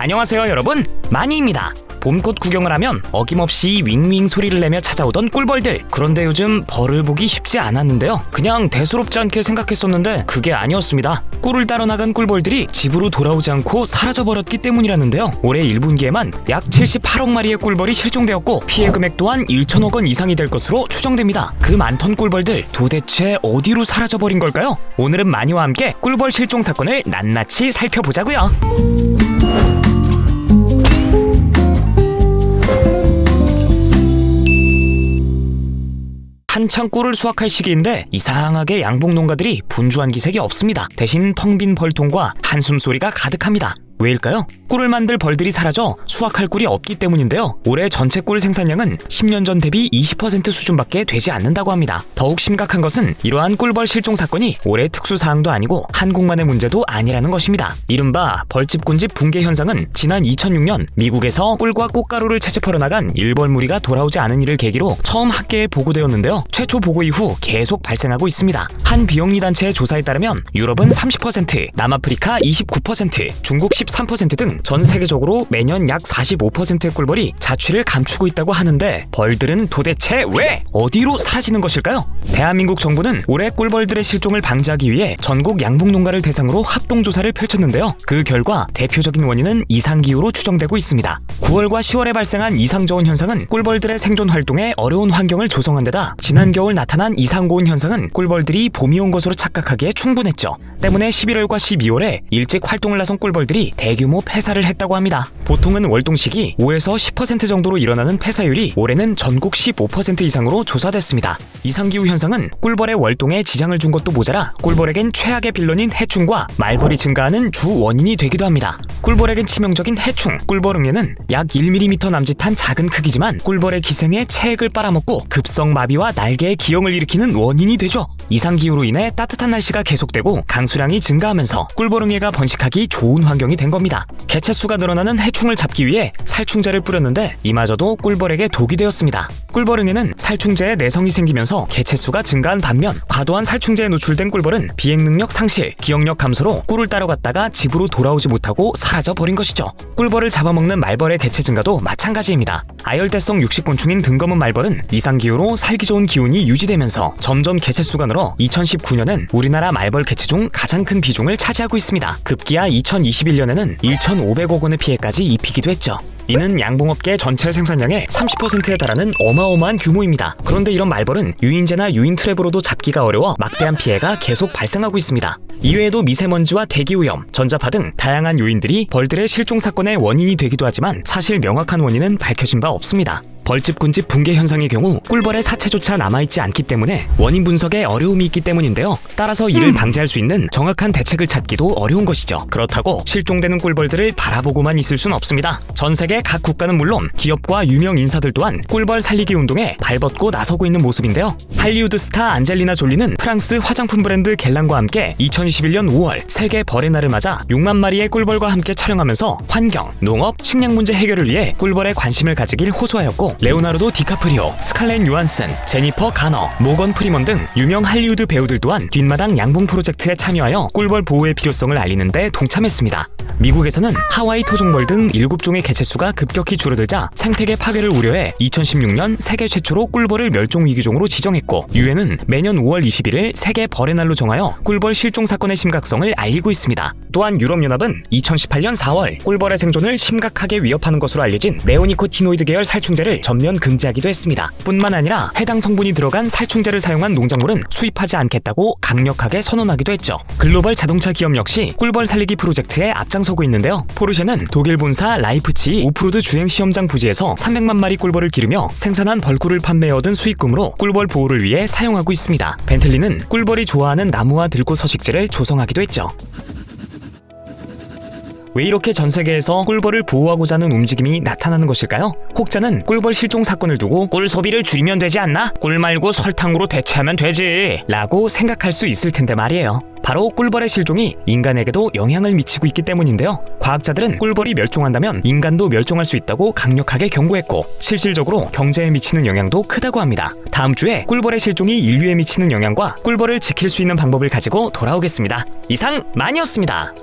안녕하세요 여러분. 마니입니다. 봄꽃 구경을 하면 어김없이 윙윙 소리를 내며 찾아오던 꿀벌들. 그런데 요즘 벌을 보기 쉽지 않았는데요. 그냥 대수롭지 않게 생각했었는데 그게 아니었습니다. 꿀을 따러 나간 꿀벌들이 집으로 돌아오지 않고 사라져버렸기 때문이라는데요. 올해 1분기에만 약 78억 마리의 꿀벌이 실종되었고 피해 금액 또한 1천억 원 이상이 될 것으로 추정됩니다. 그 많던 꿀벌들 도대체 어디로 사라져버린 걸까요? 오늘은 마니와 함께 꿀벌 실종 사건을 낱낱이 살펴보자고요 한창 꿀을 수확할 시기인데 이상하게 양봉 농가들이 분주한 기색이 없습니다. 대신 텅 빈 벌통과 한숨 소리가 가득합니다. 왜일까요? 꿀을 만들 벌들이 사라져 수확할 꿀이 없기 때문인데요. 올해 전체 꿀 생산량은 10년 전 대비 20% 수준밖에 되지 않는다고 합니다. 더욱 심각한 것은 이러한 꿀벌 실종 사건이 올해 특수 사항도 아니고 한국만의 문제도 아니라는 것입니다. 이른바 벌집꾼집 붕괴 현상은 지난 2006년 미국에서 꿀과 꽃가루를 채집하러 나간 일벌 무리가 돌아오지 않은 일을 계기로 처음 학계에 보고되었는데요. 최초 보고 이후 계속 발생하고 있습니다. 한 비영리 단체의 조사에 따르면 유럽은 30%, 남아프리카 29%, 중국 13%등 전 세계적으로 매년 약 45%의 꿀벌이 자취를 감추고 있다고 하는데 벌들은 도대체 왜 어디로 사라지는 것일까요? 대한민국 정부는 올해 꿀벌들의 실종을 방지하기 위해 전국 양봉 농가를 대상으로 합동 조사를 펼쳤는데요. 그 결과 대표적인 원인은 이상 기후로 추정되고 있습니다. 9월과 10월에 발생한 이상 저온 현상은 꿀벌들의 생존 활동에 어려운 환경을 조성한 데다 지난 겨울 나타난 이상 고온 현상은 꿀벌들이 봄이 온 것으로 착각하기에 충분했죠. 때문에 11월과 12월에 일찍 활동을 나선 꿀벌들이 대규모 폐사를 했다고 합니다. 보통은 월동 시기 5에서 10% 정도로 일어나는 폐사율이 올해는 전국 15% 이상으로 조사됐습니다. 이상기후 현상은 꿀벌의 월동에 지장을 준 것도 모자라 꿀벌에겐 최악의 빌런인 해충과 말벌이 증가하는 주 원인이 되기도 합니다. 꿀벌에겐 치명적인 해충, 꿀벌응애는 약 1mm 남짓한 작은 크기지만 꿀벌의 기생에 체액을 빨아먹고 급성 마비와 날개의 기형을 일으키는 원인이 되죠. 이상기후로 인해 따뜻한 날씨가 계속되고 강수량이 증가하면서 꿀벌응애가 번식하기 좋은 환경이 된 겁니다. 개체수가 늘어나는 해충을 잡기 위해 살충제를 뿌렸는데 이마저도 꿀벌에게 독이 되었습니다. 꿀벌응애는 살충제에 내성이 생기면서 개체수가 증가한 반면 과도한 살충제에 노출된 꿀벌은 비행 능력 상실, 기억력 감소로 꿀을 따러 갔다가 집으로 돌아오지 못하고 사라져 버린 것이죠. 꿀벌을 잡아먹는 말벌의 개체 증가도 마찬가지입니다. 아열대성 육식곤충인 등검은 말벌은 이상 기후로 살기 좋은 기운이 유지되면서 점점 개체수가 늘어 2019년엔 우리나라 말벌 개체 중 가장 큰 비중을 차지하고 있습니다. 급기야 2021년에는 1,500억 원의 피해까지 입히기도 했죠. 이는 양봉업계 전체 생산량의 30%에 달하는 어마어마한 규모입니다. 그런데 이런 말벌은 유인제나 유인 트랩으로도 잡기가 어려워 막대한 피해가 계속 발생하고 있습니다. 이외에도 미세먼지와 대기오염, 전자파 등 다양한 요인들이 벌들의 실종 사건의 원인이 되기도 하지만 사실 명확한 원인은 밝혀진 바 없습니다. 벌집 군집 붕괴 현상의 경우 꿀벌의 사체조차 남아있지 않기 때문에 원인 분석에 어려움이 있기 때문인데요. 따라서 이를 방지할 수 있는 정확한 대책을 찾기도 어려운 것이죠. 그렇다고 실종되는 꿀벌들을 바라보고만 있을 순 없습니다. 전 세계 각 국가는 물론 기업과 유명 인사들 또한 꿀벌 살리기 운동에 발벗고 나서고 있는 모습인데요. 할리우드 스타 안젤리나 졸리는 프랑스 화장품 브랜드 갤랑과 함께 2021년 5월 세계 벌의 날을 맞아 6만 마리의 꿀벌과 함께 촬영하면서 환경, 농업, 식량 문제 해결을 위해 꿀벌에 관심을 가지길 호소하였고 레오나르도 디카프리오, 스칼렛 요한슨, 제니퍼 가너, 모건 프리먼 등 유명 할리우드 배우들 또한 뒷마당 양봉 프로젝트에 참여하여 꿀벌 보호의 필요성을 알리는데 동참했습니다. 미국에서는 하와이 토종벌 등 7종의 개체수가 급격히 줄어들자 생태계 파괴를 우려해 2016년 세계 최초로 꿀벌을 멸종 위기종으로 지정했고 유엔은 매년 5월 21일 세계 벌의 날로 정하여 꿀벌 실종 사건의 심각성을 알리고 있습니다. 또한 유럽연합은 2018년 4월 꿀벌의 생존을 심각하게 위협하는 것으로 알려진 네오니코티노이드 계열 살충제를 전면 금지하기도 했습니다. 뿐만 아니라 해당 성분이 들어간 살충제를 사용한 농작물은 수입하지 않겠다고 강력하게 선언하기도 했죠. 글로벌 자동차 기업 역시 꿀벌 살리기 프로젝트에 앞장서고 있는데요. 포르쉐는 독일 본사 라이프치 오프로드 주행 시험장 부지에서 300만 마리 꿀벌을 기르며 생산한 벌꿀을 판매해 얻은 수익금으로 꿀벌 보호를 위해 사용하고 있습니다. 벤틀리는 꿀벌이 좋아하는 나무와 들꽃 서식지를 조성하기도 했죠. 왜 이렇게 전 세계에서 꿀벌을 보호하고자 하는 움직임이 나타나는 것일까요? 혹자는 꿀벌 실종 사건을 두고 꿀 소비를 줄이면 되지 않나? 꿀 말고 설탕으로 대체하면 되지. 라고 생각할 수 있을 텐데 말이에요. 바로 꿀벌의 실종이 인간에게도 영향을 미치고 있기 때문인데요. 과학자들은 꿀벌이 멸종한다면 인간도 멸종할 수 있다고 강력하게 경고했고 실질적으로 경제에 미치는 영향도 크다고 합니다. 다음 주에 꿀벌의 실종이 인류에 미치는 영향과 꿀벌을 지킬 수 있는 방법을 가지고 돌아오겠습니다. 이상 마니였습니다.